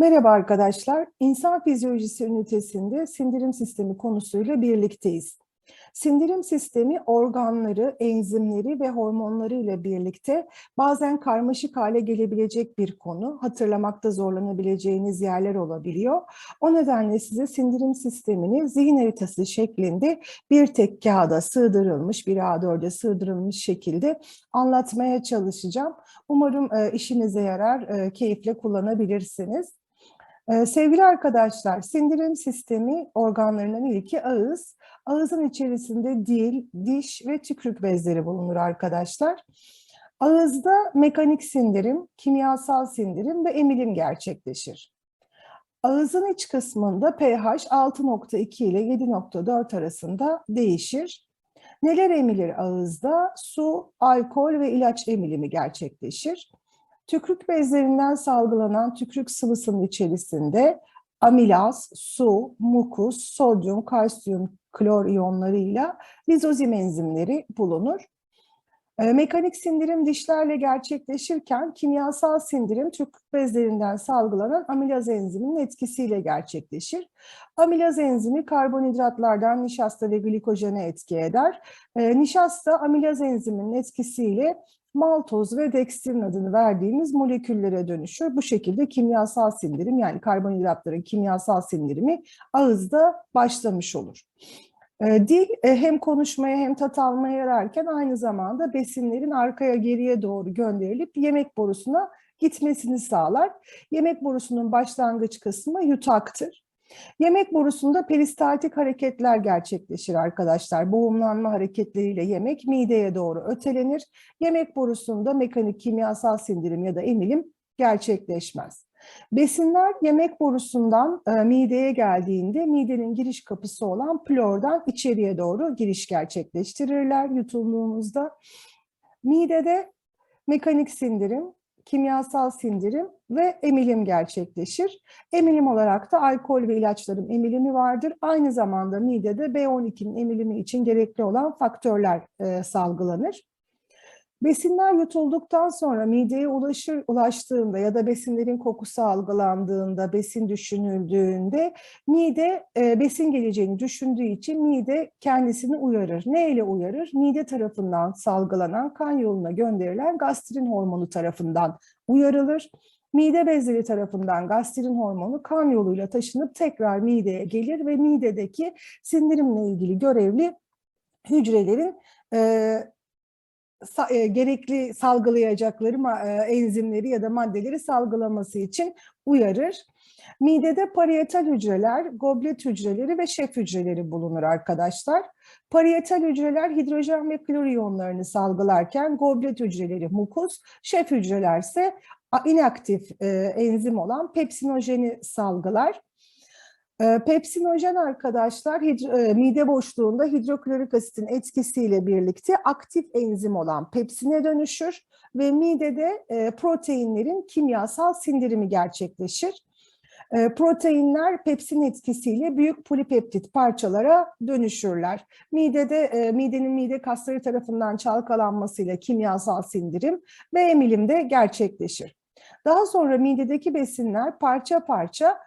Merhaba arkadaşlar. İnsan fizyolojisi ünitesinde sindirim sistemi konusuyla birlikteyiz. Sindirim sistemi organları, enzimleri ve hormonları ile birlikte bazen karmaşık hale gelebilecek bir konu. Hatırlamakta zorlanabileceğiniz yerler olabiliyor. O nedenle size sindirim sistemini zihin haritası şeklinde bir tek kağıda sığdırılmış, bir A4'e sığdırılmış şekilde anlatmaya çalışacağım. Umarım e, işinize yarar, e, keyifle kullanabilirsiniz. Ee, sevgili arkadaşlar, sindirim sistemi organlarından ilki ağız. Ağızın içerisinde dil, diş ve tükürük bezleri bulunur arkadaşlar. Ağızda mekanik sindirim, kimyasal sindirim ve emilim gerçekleşir. Ağızın iç kısmında pH 6.2 ile 7.4 arasında değişir. Neler emilir ağızda? Su, alkol ve ilaç emilimi gerçekleşir. Tükürük bezlerinden salgılanan tükürük sıvısının içerisinde amilaz, su, mukus, sodyum, kalsiyum, klor iyonlarıyla lizozim enzimleri bulunur. E, mekanik sindirim dişlerle gerçekleşirken kimyasal sindirim tükürük bezlerinden salgılanan amilaz enziminin etkisiyle gerçekleşir. Amilaz enzimi karbonhidratlardan nişasta ve glikojene etki eder. E, nişasta amilaz enziminin etkisiyle maltoz ve dekstrin adını verdiğimiz moleküllere dönüşür. Bu şekilde kimyasal sindirim yani karbonhidratların kimyasal sindirimi ağızda başlamış olur. Ee, dil e, hem konuşmaya hem tat almaya yararken aynı zamanda besinlerin arkaya geriye doğru gönderilip yemek borusuna gitmesini sağlar. Yemek borusunun başlangıç kısmı yutaktır. Yemek borusunda peristaltik hareketler gerçekleşir arkadaşlar. Boğumlanma hareketleriyle yemek mideye doğru ötelenir. Yemek borusunda mekanik kimyasal sindirim ya da emilim gerçekleşmez. Besinler yemek borusundan e, mideye geldiğinde midenin giriş kapısı olan plordan içeriye doğru giriş gerçekleştirirler yutulduğumuzda. Midede mekanik sindirim, kimyasal sindirim ve emilim gerçekleşir. Emilim olarak da alkol ve ilaçların emilimi vardır. Aynı zamanda midede B12'nin emilimi için gerekli olan faktörler e, salgılanır. Besinler yutulduktan sonra mideye ulaşır, ulaştığında ya da besinlerin kokusu algılandığında, besin düşünüldüğünde mide e, besin geleceğini düşündüğü için mide kendisini uyarır. Ne ile uyarır? Mide tarafından salgılanan kan yoluna gönderilen gastrin hormonu tarafından uyarılır. Mide bezleri tarafından gastrin hormonu kan yoluyla taşınıp tekrar mideye gelir ve midedeki sindirimle ilgili görevli hücrelerin e, e, gerekli salgılayacakları e, enzimleri ya da maddeleri salgılaması için uyarır. Midede parietal hücreler, goblet hücreleri ve şef hücreleri bulunur arkadaşlar. Parietal hücreler hidrojen ve klor iyonlarını salgılarken goblet hücreleri mukus, şef hücreler ise inaktif e, enzim olan pepsinojeni salgılar. Ee, pepsinojen arkadaşlar e, mide boşluğunda hidroklorik asitin etkisiyle birlikte aktif enzim olan pepsine dönüşür ve midede e, proteinlerin kimyasal sindirimi gerçekleşir. E, proteinler pepsin etkisiyle büyük polipeptit parçalara dönüşürler. Midede midenin mide kasları tarafından çalkalanmasıyla kimyasal sindirim ve emilim de gerçekleşir. Daha sonra midedeki besinler parça parça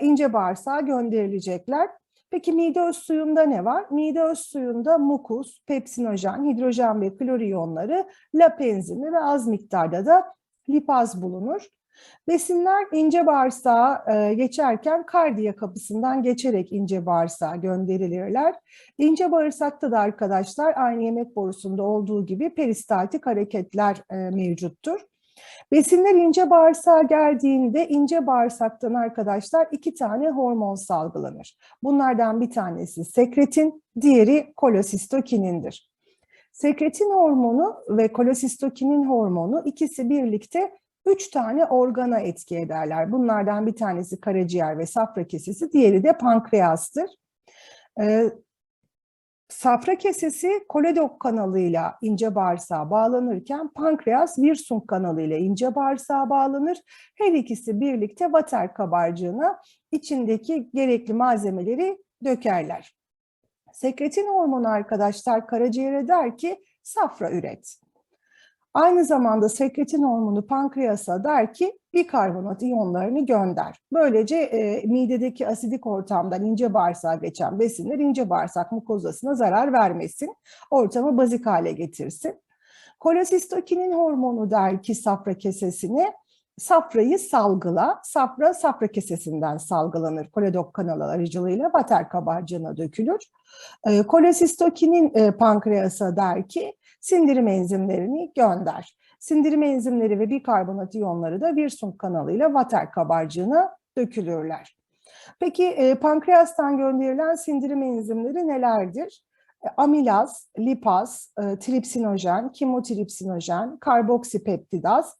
ince bağırsağa gönderilecekler. Peki mide öz suyunda ne var? Mide öz suyunda mukus, pepsinojen, hidrojen ve klor iyonları, lap enzimi ve az miktarda da lipaz bulunur. Besinler ince bağırsağa e, geçerken kardiya kapısından geçerek ince bağırsağa gönderilirler. İnce bağırsakta da arkadaşlar aynı yemek borusunda olduğu gibi peristaltik hareketler e, mevcuttur. Besinler ince bağırsağa geldiğinde ince bağırsaktan arkadaşlar iki tane hormon salgılanır. Bunlardan bir tanesi sekretin, diğeri kolosistokinindir. Sekretin hormonu ve kolosistokinin hormonu ikisi birlikte üç tane organa etki ederler. Bunlardan bir tanesi karaciğer ve safra kesesi, diğeri de pankreastır. Safra kesesi koledok kanalıyla ince bağırsağa bağlanırken pankreas Wirsung kanalıyla ince bağırsağa bağlanır. Her ikisi birlikte vater kabarcığına içindeki gerekli malzemeleri dökerler. Sekretin hormonu arkadaşlar karaciğere der ki safra üret. Aynı zamanda sekretin hormonu pankreasa der ki bikarbonat iyonlarını gönder. Böylece e, midedeki asidik ortamdan ince bağırsağa geçen besinler ince bağırsak mukozasına zarar vermesin. Ortamı bazik hale getirsin. Kolasistokinin hormonu der ki safra kesesine safrayı salgıla. Safra safra kesesinden salgılanır. Koledok kanalı aracılığıyla vater kabarcığına dökülür. E, kolasistokinin e, pankreasa der ki sindirim enzimlerini gönder. Sindirim enzimleri ve bikarbonat iyonları da Wirsung kanalıyla vater kabarcığına dökülürler. Peki e, pankreastan gönderilen sindirim enzimleri nelerdir? E, amilaz, lipaz, e, tripsinojen, kimotripsinojen, karboksipeptidaz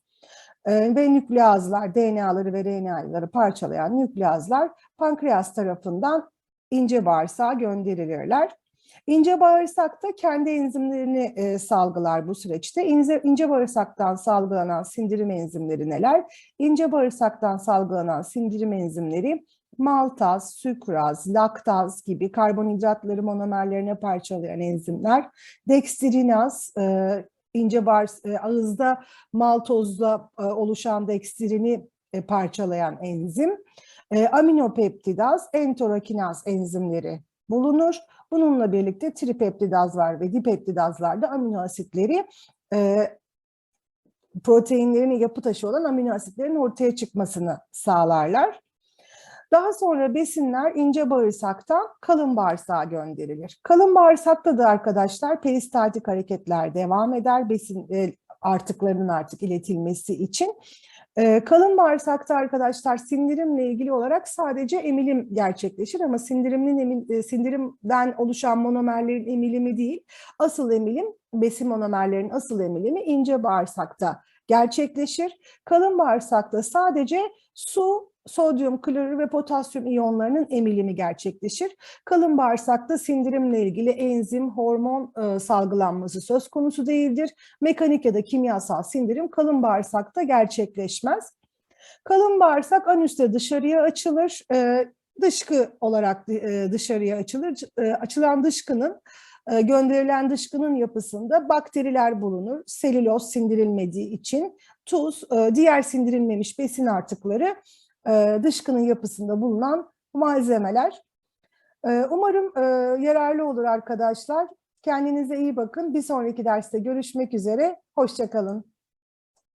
e, ve nükleazlar, DNA'ları ve RNA'ları parçalayan nükleazlar pankreas tarafından ince bağırsağa gönderilirler. İnce bağırsak da kendi enzimlerini e, salgılar bu süreçte. İnce, ince bağırsaktan salgılanan sindirim enzimleri neler? İnce bağırsaktan salgılanan sindirim enzimleri maltaz, sükraz, laktaz gibi karbonhidratları monomerlerine parçalayan enzimler, dekstirinaz, e, ince bağırs e, ağızda maltozla e, oluşan dekstirini e, parçalayan enzim, e, aminopeptidaz, enterokinaz enzimleri bulunur. Bununla birlikte tripeptidazlar ve dipeptidazlar da amino asitleri e, proteinlerin yapı taşı olan amino asitlerin ortaya çıkmasını sağlarlar. Daha sonra besinler ince bağırsaktan kalın bağırsağa gönderilir. Kalın bağırsakta da arkadaşlar peristaltik hareketler devam eder besin e, artıklarının artık iletilmesi için. Ee, kalın bağırsakta arkadaşlar sindirimle ilgili olarak sadece emilim gerçekleşir ama sindirimin emil, e, sindirimden oluşan monomerlerin emilimi değil, asıl emilim besin monomerlerin asıl emilimi ince bağırsakta gerçekleşir. Kalın bağırsakta sadece su, sodyum, klorür ve potasyum iyonlarının emilimi gerçekleşir. Kalın bağırsakta sindirimle ilgili enzim, hormon e, salgılanması söz konusu değildir. Mekanik ya da kimyasal sindirim kalın bağırsakta gerçekleşmez. Kalın bağırsak anüste dışarıya açılır. E, dışkı olarak e, dışarıya açılır. E, açılan dışkının gönderilen dışkının yapısında bakteriler bulunur. Selüloz sindirilmediği için tuz, e, diğer sindirilmemiş besin artıkları e, dışkının yapısında bulunan malzemeler. Umarım yararlı olur arkadaşlar. Kendinize iyi bakın. Bir sonraki derste görüşmek üzere. Hoşçakalın.